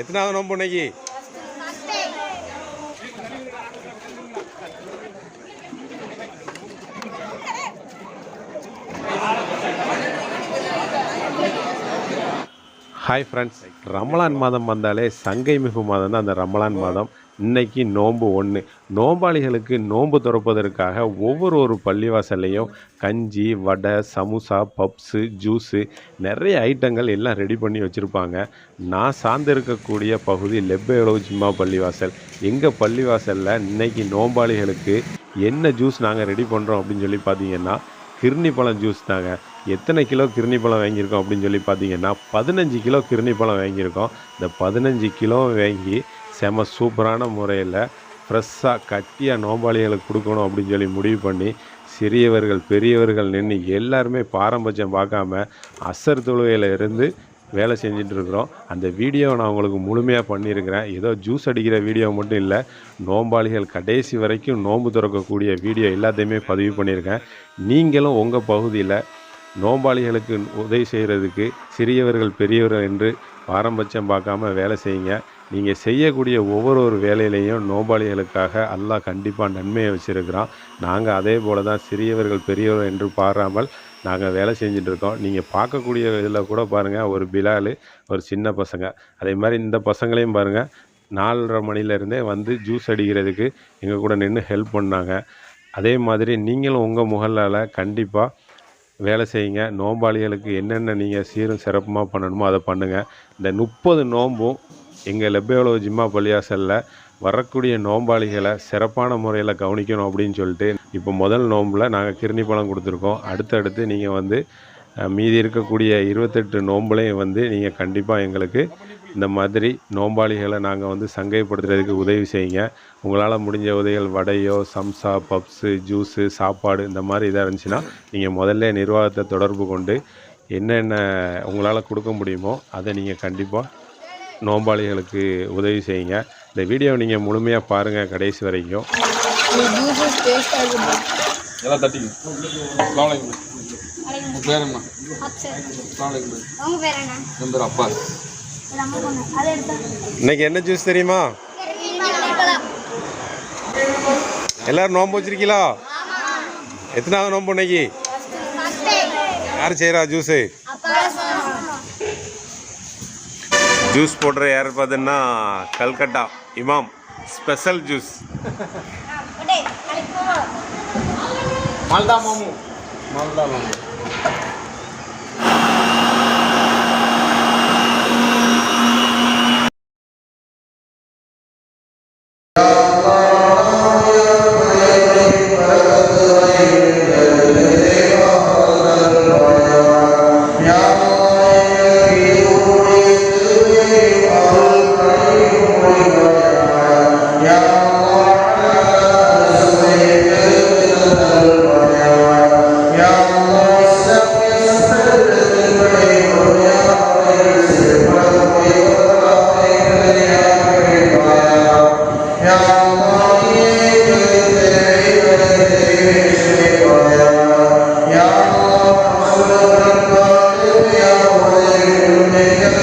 எத்தனாவது நோம்பு இன்னைக்கு? ஹாய் ஃப்ரெண்ட்ஸ் ரமலான் மாதம் வந்தாலே சங்கை மிகு மாதம் தான் அந்த ரமலான் மாதம். இன்னைக்கு நோன்பு ஒன்று நோம்பாளிகளுக்கு நோன்பு திறப்பதற்காக ஒவ்வொரு ஒரு பள்ளிவாசல்லையும் கஞ்சி வடை சமோசா பப்ஸு ஜூஸு நிறைய ஐட்டங்கள் எல்லாம் ரெடி பண்ணி வச்சுருப்பாங்க. நான் சார்ந்து இருக்கக்கூடிய பகுதி லெப்பேலோ ஜிம்மா பள்ளிவாசல். எங்கள் பள்ளிவாசலில் இன்னைக்கு நோம்பாளிகளுக்கு என்ன ஜூஸ் நாங்கள் ரெடி பண்ணுறோம் அப்படின்னு சொல்லி பார்த்தீங்கன்னா கிர்னி பழம் ஜூஸ் தாங்க. எத்தனை கிலோ கிருணி பழம் வாங்கியிருக்கோம் அப்படின்னு சொல்லி பார்த்தீங்கன்னா பதினஞ்சு கிலோ கிருணி பழம் வாங்கியிருக்கோம். இந்த பதினஞ்சு கிலோ வாங்கி செம சூப்பரான முறையில் ஃப்ரெஷ்ஷாக கட்டியாக நோம்பாளிகளுக்கு கொடுக்கணும் அப்படின்னு சொல்லி முடிவு பண்ணி சிறியவர்கள் பெரியவர்கள் நின்று எல்லாருமே பாரம்பரியம் பார்க்காம அசர் தொழுகையில் இருந்து வேலை செஞ்சுட்டு இருக்கிறோம். அந்த வீடியோவை நான் உங்களுக்கு முழுமையாக பண்ணியிருக்கிறேன். ஏதோ ஜூஸ் அடிக்கிற வீடியோ மட்டும் இல்லை நோம்பாளிகள் கடைசி வரைக்கும் நோன்பு திறக்கக்கூடிய வீடியோ எல்லாத்தையுமே பதிவு பண்ணியிருக்கேன். நீங்களும் உங்கள் பகுதியில் நோம்பாளிகளுக்கு உதவி செய்கிறதுக்கு சிறியவர்கள் பெரியவர்கள் என்று பாரம்பரியம் பார்க்காம வேலை செய்யுங்க. நீங்கள் செய்யக்கூடிய ஒவ்வொரு ஒரு வேலையிலையும் நோம்பாளிகளுக்காக அல்லாஹ் கண்டிப்பாக நன்மையை வச்சுருக்கிறான். நாங்கள் அதே போல் தான் சிறியவர்கள் பெரியவர்கள் என்று பாராமல் நாங்கள் வேலை செஞ்சுட்டு இருக்கோம். நீங்கள் பார்க்கக்கூடிய இதில் கூட பாருங்கள் ஒரு பிலாலு ஒரு சின்ன பசங்க. அதே மாதிரி இந்த பசங்களையும் பாருங்கள் நாலரை மணிலேருந்தே வந்து ஜூஸ் அடிக்கிறதுக்கு எங்கள் கூட நின்று ஹெல்ப் பண்ணாங்க. அதே மாதிரி நீங்களும் உங்கள் முகல்லால் கண்டிப்பாக வேலை செய்யுங்க. நோம்பாளிகளுக்கு என்னென்ன நீங்கள் சீரும் சிறப்புமாக பண்ணணுமோ அதை பண்ணுங்கள் இந்த முப்பது நோம்பும் எங்கள் லெபேலோ ஜிம்மா பள்ளியாசலில் வரக்கூடிய நோம்பாளிகளை சிறப்பான முறையில் கவனிக்கணும் அப்படின்னு சொல்லிட்டு இப்போ முதல் நோம்பில் நாங்கள் கிருணி பழம் கொடுத்துருக்கோம். அடுத்தடுத்து நீங்கள் வந்து மீதி இருக்கக்கூடிய இருபத்தெட்டு நோம்புலையும் வந்து நீங்கள் கண்டிப்பாக எங்களுக்கு இந்த மாதிரி நோம்பாளிகளை நாங்கள் வந்து சங்கைப்படுத்துறதுக்கு உதவி செய்யுங்க. உங்களால் முடிஞ்ச உதவிகள் வடையோ சம்சா பப்ஸு ஜூஸு சாப்பாடு இந்த மாதிரி இதாக இருந்துச்சுன்னா நீங்கள் முதல்ல நிர்வாகத்தை தொடர்பு கொண்டு என்னென்ன உங்களால் கொடுக்க முடியுமோ அதை நீங்கள் கண்டிப்பாக நோம்பாளிகளுக்கு உதவி செய்யுங்க. இந்த வீடியோவை நீங்கள் முழுமையாக பாருங்கள் கடைசி வரைக்கும். எல்லாம் தட்டிங்க பேர் என்ன? என் பேர் அப்பா இன்னைக்கு என்ன ஜூஸ் தெரியுமா? எல்லாரும் நோன்பு வச்சிருக்கீங்களா? எத்தனாவது நோன்பு இன்னைக்கு? யார் செய்கிறா ஜூஸு ஜூஸ் போடுற யார் பார்த்தீங்கன்னா கல்கட்டா இமாம். Special juice. மால்டா மாமு. மால்டா மாமு. யா அல்லாஹ்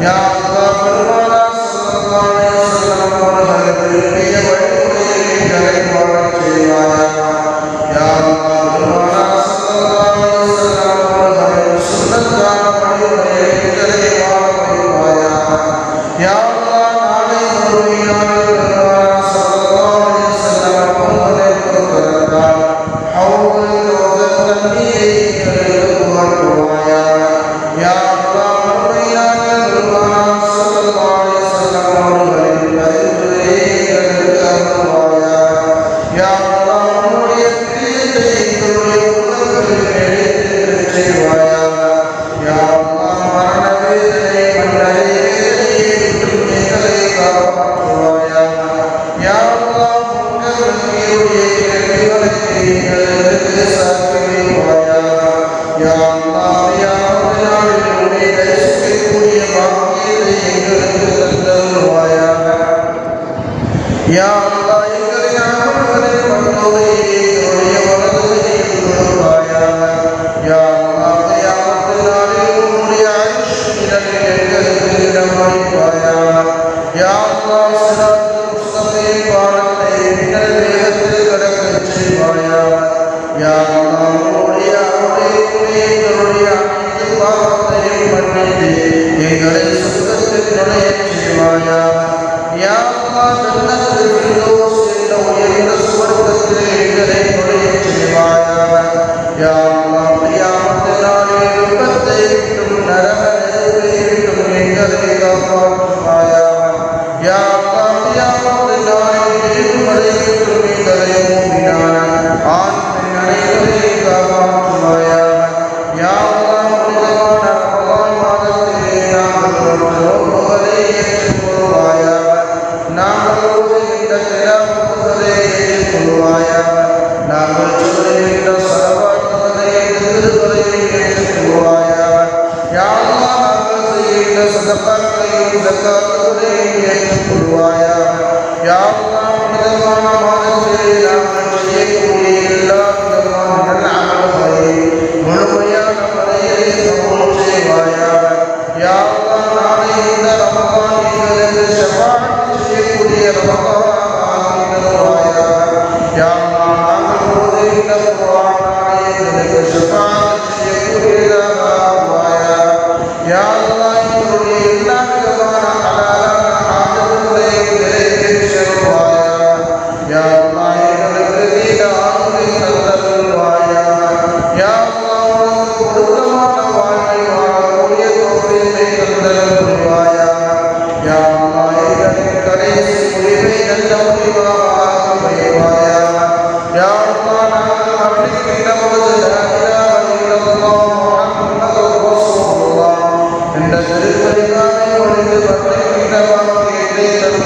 Ya Allah, Rasulullah sallallahu alaihi wasallam yeah Allah Father, and that your Father, and you hear them.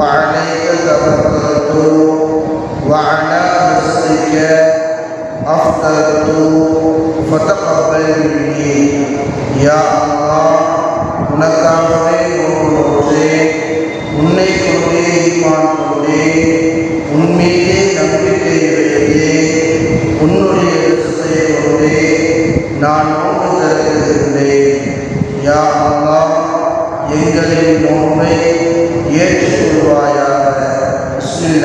وعليك توكلت وعلى نفسك أفطرت فتقبل مني يا الله உனக்காகவே ஒன்று உன்னை கொண்டே ஈமான் கொண்டே உன்மீதே நம்பிக்கை வைத்தே உன்னுடைய விஷத்தை கொண்டே நான் நோன்பு தருகின்றேன் யா அல்லா எங்களின் நோன்பை ஏற்றுக்கொள்வாயாக முஸ்லிம்